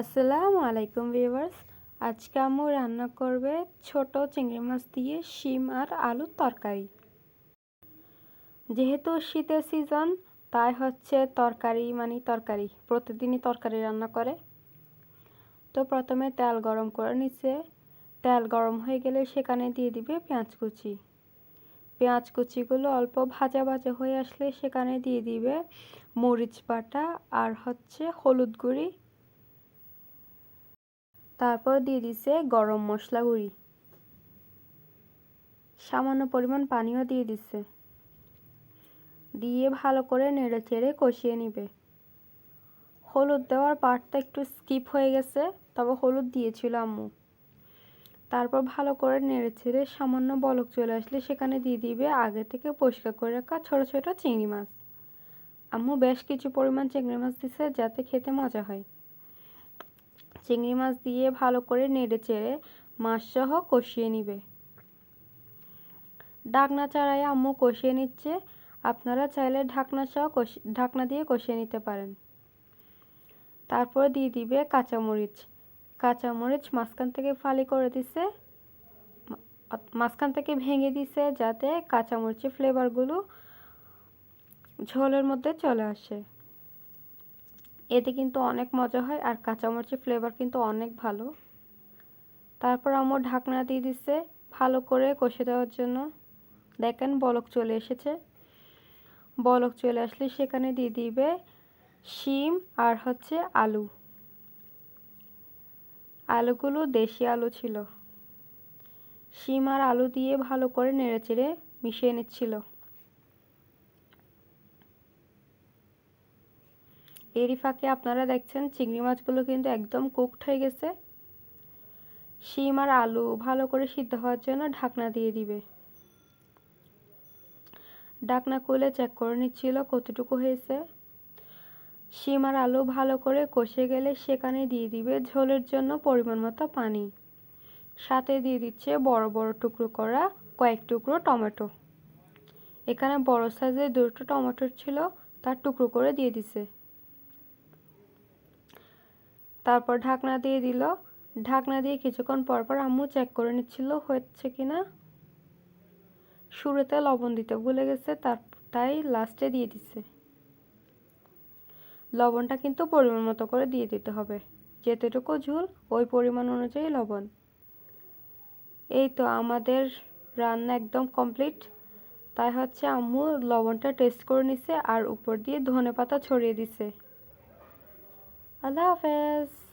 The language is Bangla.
আসসালামু আলাইকুম ভিউয়ার্স। আজকে আম্মু রান্না করবে ছোট চিংড়ি মাছ দিয়ে শিম আর আলুর তরকারি। যেহেতু শীতের সিজন, তাই হচ্ছে তরকারি মানে তরকারি, প্রতিদিনই তরকারি রান্না করে। তো প্রথমে তেল গরম করে নিচ্ছে। তেল গরম হয়ে গেলে সেখানে দিয়ে দিবে পেঁয়াজ কুচি। পেঁয়াজ কুচিগুলো অল্প ভাজা ভাজা হয়ে আসলে সেখানে দিয়ে দিবে মরিচ বাটা আর হচ্ছে হলুদ গুঁড়ি তারপর দিয়ে দিছে গরম মশলা গুঁড়ি। সামান্য পরিমাণ পানিও দিয়ে দিচ্ছে দিয়ে ভালো করে নেড়ে চেড়ে কষিয়ে নিবে। হলুদ দেওয়ার পার্টটা একটু স্কিপ হয়ে গেছে, তবে হলুদ দিয়েছিল আম্মু। তারপর ভালো করে নেড়ে ছেড়ে সামান্য বলক চলে আসলে সেখানে দিয়ে দিবে আগে থেকে পরিষ্কার করে রাখা ছোট ছোট চিংড়ি মাছ। আম্মু বেশ কিছু পরিমাণ চিংড়ি মাছ দিছে যাতে খেতে মজা হয়। চিংড়ি মাছ দিয়ে ভালো করে নেড়ে চেড়ে মাছসহ কষিয়ে নিবে। ঢাকনা চাড়াই আম্মু কষিয়ে নিচ্ছে। আপনারা চাইলে ঢাকনা সহ ঢাকনা দিয়ে কষিয়ে নিতে পারেন। তারপর দিয়ে দিবে কাঁচামরিচ। কাঁচামরিচ মাঝখান থেকে ফালি করে দিছে। মাঝখান থেকে ভেঙে দিছে যাতে কাঁচামরিচের ফ্লেভারগুলো ঝোলের মধ্যে চলে আসে। এতে কিন্তু অনেক মজা হয় আর কাঁচামরিচের ফ্লেভার কিন্তু অনেক ভালো। তারপর আমার ঢাকনা দিয়ে দিচ্ছে ভালো করে কষে দেওয়ার জন্য। দেখেন বলক চলে এসেছে। বলক চলে আসলে সেখানে দিয়ে দিবে শিম আর হচ্ছে আলু। আলুগুলো দেশি আলু ছিল। শিম আর আলু দিয়ে ভালো করে নেড়েচেড়ে মিশিয়ে নিচ্ছিল। এরই ফাঁকে আপনারা দেখছেন চিংড়ি মাছগুলো কিন্তু একদম কুকড হয়ে গেছে। শিম আর আলু ভালো করে সিদ্ধ হওয়ার জন্য ঢাকনা দিয়ে দিবে। ঢাকনা খুলে চেক করে নিচ্ছিল কতটুকু হয়েছে। শিম আর আলু ভালো করে কষে গেলে সেখানে দিয়ে দিবে ঝোলের জন্য পরিমাণ মতো পানি। সাথে দিয়ে দিচ্ছে বড় বড় টুকরো করা কয়েক টুকরো টমেটো। এখানে বড় সাইজের দুটো টমেটো ছিল, তার টুকরো করে দিয়ে দিছে। তারপর ঢাকনা দিয়ে দিল। ঢাকনা দিয়ে কিছুক্ষণ পর পর আম্মু চেক করে নিচ্ছিল হচ্ছে কি না? শুরুতে লবণ দিতে ভুলে গেছে তার তাই লাস্টে দিয়ে দিচ্ছে লবণটা কিন্তু পরিমাণ মতো করে দিয়ে দিতে হবে। যেতটুকু ঝুল, ওই পরিমাণ অনুযায়ী লবণ। এই তো আমাদের রান্না একদম কমপ্লিট তাই হচ্ছে আম্মু লবণটা টেস্ট করে নিছে আর উপর দিয়ে ধনে পাতা ছড়িয়ে দিছে। আল্লাহ হাফেজ